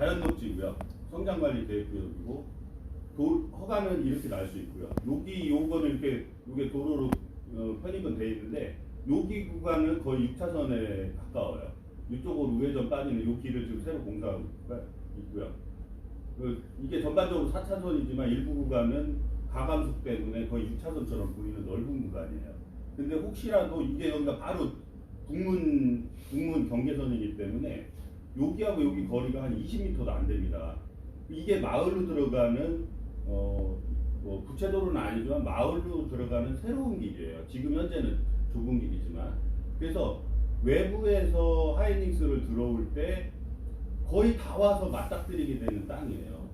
자연녹지고요. 성장관리 계획구역이고 도, 허가는 이렇게 날 수 있고요. 여기 요거는 이렇게 요게 도로로 어, 편입은 돼 있는데 여기 구간은 거의 6차선에 가까워요. 이쪽으로 우회전 빠지는 요 길을 지금 새로 공사하고 있고요. 그 이게 전반적으로 4차선이지만 일부 구간은 가감속 때문에 거의 6차선처럼 보이는 넓은 구간이에요. 근데 혹시라도 이게 여기가 바로 북문 북문 경계선이기 때문에 여기하고 여기 거리가 한 20m도 안 됩니다. 이게 마을로 들어가는 어, 뭐 부채도로는 아니지만 마을로 들어가는 새로운 길이에요. 지금 현재는 좁은 길이지만 그래서 외부에서 하이닉스를 들어올 때 거의 다 와서 맞닥뜨리게 되는 땅이에요.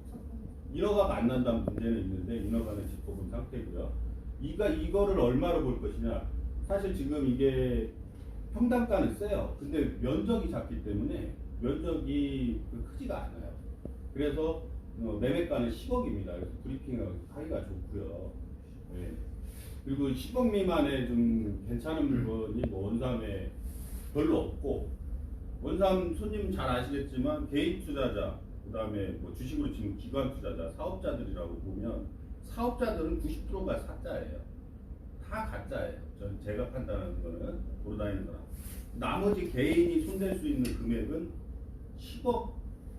인허가 만난다는 문제는 있는데 인허가는 짚어본 상태고요. 이가 이거를 얼마로 볼 것이냐? 사실 지금 이게 평당가는 세요. 근데 면적이 작기 때문에 면적이 그 크지가 않아요. 그래서 어, 매매가는 10억입니다. 그래서 브리핑하기가 좋고요. 예. 그리고 10억 미만의 좀 괜찮은 물건이 뭐 원삼에 별로 없고 원삼 손님 잘 아시겠지만 개인 투자자 그다음에 뭐 주식으로 지금 기관 투자자 사업자들이라고 보면 사업자들은 90%가 사자예요. 다 가짜예요. 전 제가 판단하는 거는 돌아다니는 거라. 나머지 개인이 손댈 수 있는 금액은 10억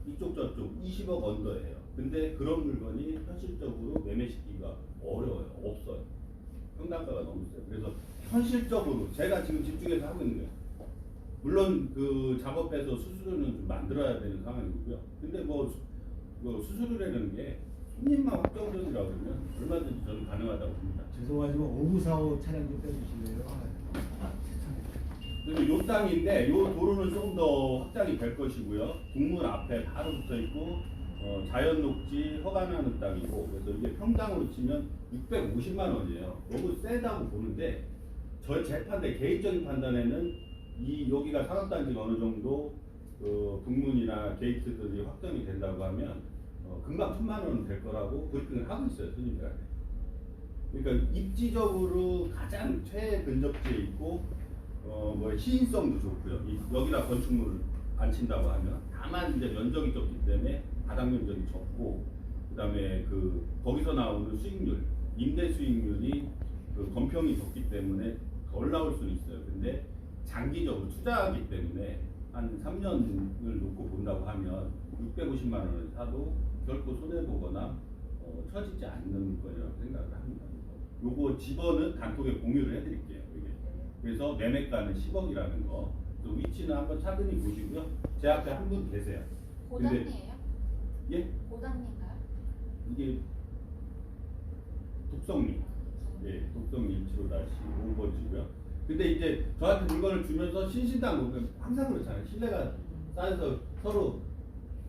이쪽 저쪽 20억 언더예요. 근데 그런 물건이 현실적으로 매매시키기가 어려워요. 없어요. 평당가가 너무 세요. 그래서 현실적으로 제가 지금 집중해서 하고 있는 거예요. 물론 그 작업해서 수수료는 좀 만들어야 되는 상황이고요. 근데 뭐, 수- 뭐 수수료라는 게 손님만 확정적이라고 그러면 얼마든지 저는 가능하다고 봅니다. 죄송하지만 5945 차량 좀 빼주실래요? 아, 그리고 요 땅인데 요 도로는 조금 더 확장이 될 것이고요. 국문 앞에 바로 붙어 있고 어, 자연 녹지 허가나는 땅이고 그래서 이게 평당으로 치면 650만 원이에요. 너무 세다고 보는데 저 제 판단 개인적인 판단에는 이 여기가 상업단지가 어느 정도 그 북문이나 게이트들이 확정이 된다고 하면 어, 금방 천만 원은 될 거라고 브리핑을 하고 있어요 손님들한테. 그러니까 입지적으로 가장 최근접지에 있고 어, 뭐 시인성도 좋고요. 이, 여기다 건축물을 안 친다고 하면 다만 이제 면적이 적기 때문에 바닥 면적이 적고 그다음에 그 거기서 나오는 수익률, 임대 수익률이 그 건평이 적기 때문에 덜 나올 수는 있어요. 근데 장기적으로 투자하기 때문에 한 3년을 놓고 본다고 하면 650만 원을 사도 결코 손해 보거나 어, 처지지 않는 거라고 생각을 합니다. 요거 집어는 단톡에 공유를 해드릴게요. 그래서 매매가는 10억이라는 거. 또 위치는 한번 차근히 보시고요. 제 앞에 한 분 계세요. 근데- 고장이에요? 예? 고장인가요? 이게 독성리. 예, 독성리 175번 지고요. 근데 이제 저한테 물건을 주면서 신신당 그 항상 그렇잖아요. 신뢰가 쌓여서 서로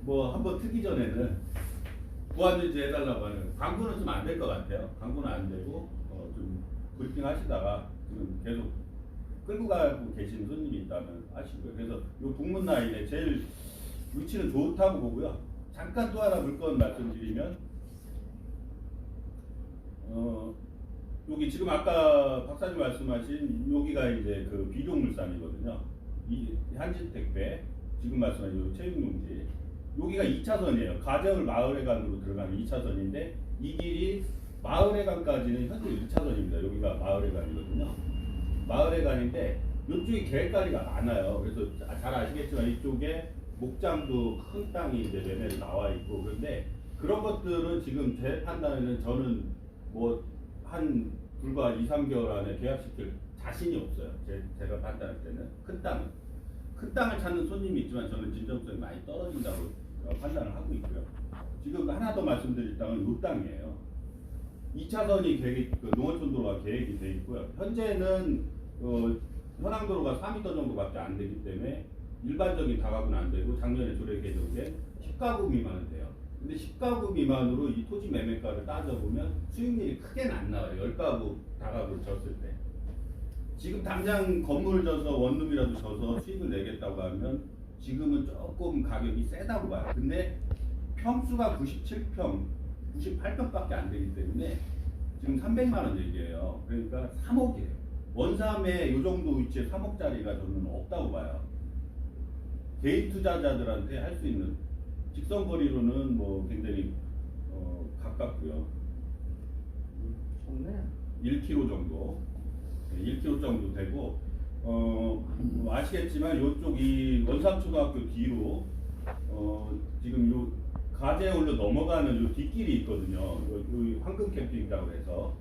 뭐 한번 트기 전에는 구한주지 해달라고 하는 광고는 좀 안 될 것 같아요. 광고는 안 되고 어, 좀 브리핑 하시다가 지금 계속 끌고 가고 계시는 손님이 있다면 아시고요. 그래서 요 북문 라인에 제일 위치는 좋다고 보고요. 잠깐 또 하나 물건 말씀드리면 어 여기 지금 아까 박사님 말씀하신 여기가 이제 그 비료물산이거든요. 이 한진택배 지금 말씀하신 요 체육용지 여기가 2차선이에요. 가정을 마을회관으로 들어가는 2차선인데 이 길이 마을회관까지는 현재 1차선입니다. 여기가 마을회관이거든요. 마을회관인데 이쪽이 계획관리가 많아요. 그래서 자- 잘 아시겠지만 이쪽에 목장도 큰 땅이 이제 매매로 나와 있고 그런데 그런 것들은 지금 제 판단에는 저는 뭐 한 불과 2, 3개월 안에 계약시킬 자신이 없어요. 제, 제가 판단할 때는 큰 땅은 큰 땅을 찾는 손님이 있지만 저는 진정성이 많이 떨어진다고 어, 판단을 하고 있고요. 지금 하나 더 말씀드릴 땅은 이 땅이에요. 2차선이 계획, 그 농어촌도로가 계획이 돼 있고요. 현재는 어, 현황도로가 4m 정도밖에 안 되기 때문에 일반적인 다가구는 안 되고 작년에 조례 개정된 10가구 미만은 돼요. 근데 10가구 미만으로 이 토지 매매가를 따져보면 수익률이 크게는 안 나와요. 10가구 다가구를 졌을 때. 지금 당장 건물을 져서 원룸이라도 져서 수익을 내겠다고 하면 지금은 조금 가격이 세다고 봐요. 근데 평수가 97평, 98평밖에 안 되기 때문에 지금 300만 원 얘기해요. 그러니까 3억이에요. 원삼에 이 정도 위치에 3억짜리가 저는 없다고 봐요. 개인 투자자들한테 할 수 있는 직선 거리로는 뭐 굉장히 어, 가깝고요. 좋네. 1km 정도, 네, 1km 정도 되고 어, 뭐 아시겠지만 이쪽이 원삼초등학교 뒤로 어, 지금 요 가재올로 넘어가는 요 뒷길이 있거든요. 요, 요 황금 캠핑이라고 해서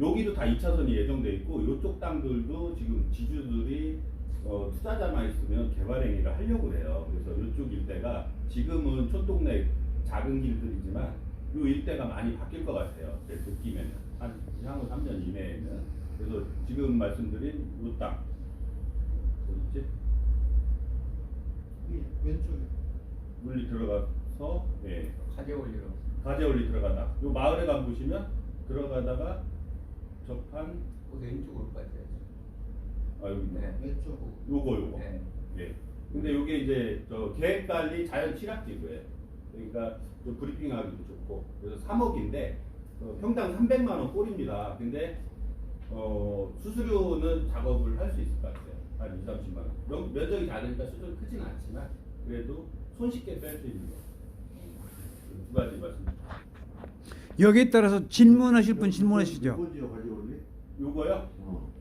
여기도 다 2차선이 예정돼 있고 이쪽 땅들도 지금 지주들이 어, 투자자만 있으면 개발 행위를 하려고 해요. 그래서 이쪽 일대가 지금은 촌동네 작은 길들이지만 이 일대가 많이 바뀔 것 같아요. 제 느낌에는 한 향후 3년 이내에는 그래서 지금 말씀드린 이 땅 어디 있지? 이 왼쪽에. 물리 들어가서 예, 가재 올리러. 가재 올리 들어가다 요 마을에 가 보시면 들어가다가 접한 그 왼쪽으로 빠져야지. 아 여기 있네. 네. 왼쪽. 요거 요거 네. 예. 근데 요게 이제 저 계획 관리 자연 취락지구예요. 그러니까 좀 브리핑하기도 좋고 그래서 3억인데 어, 평당 300만 원 꼴입니다. 근데 어, 수수료는 작업을 할 수 있을 것 같아요. 한 2, 30만 원. 면, 면적이 작으니까 수수료 크진 않지만 그래도 손쉽게 뺄 수 있는 거. 음, 두 가지 말씀. 여기에 따라서 질문하실 분 질문하시죠. 요거요? 어.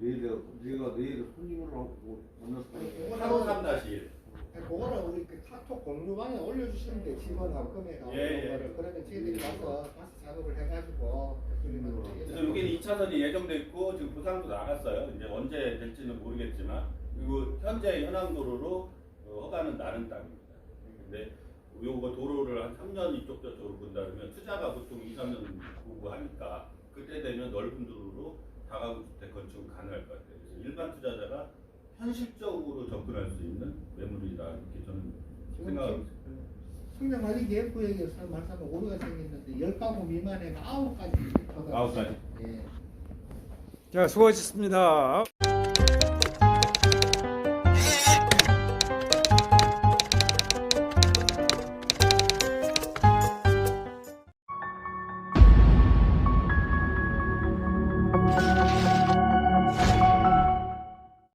내일 내가 내가 내일 손님을 하고 만났을 때 8호 3-1. 그거는 우리 그 카톡 공유방에 올려주시면 돼. 직원하고 금액하고 예, 예. 그거를. 그러면 저희들이 가서 다시 작업을 해가지고 그러면 그래서 여기는 2차선이 예정돼 있고 지금 부상도 나갔어요. 이제 언제 될지는 모르겠지만 그리고 현재 현황도로로 어, 허가는 나는 땅입니다. 근데 요거 도로를 한 3년 이쪽 저쪽으로 본다 그러면 투자가 보통 2, 3년 보고 하니까 그때 되면 넓은 도로로 다가구 주택 건축은 가능할 것 같아요. 그래서 일반 투자자가 현실적으로 접근할 수 있는 매물이다 이렇게 저는 생각합니다. 성장관리 계획 구역에서 말씀하면 오류가 생겼는데 10가구 미만에 9가지 아홉 가지. 예. 자, 수고하셨습니다.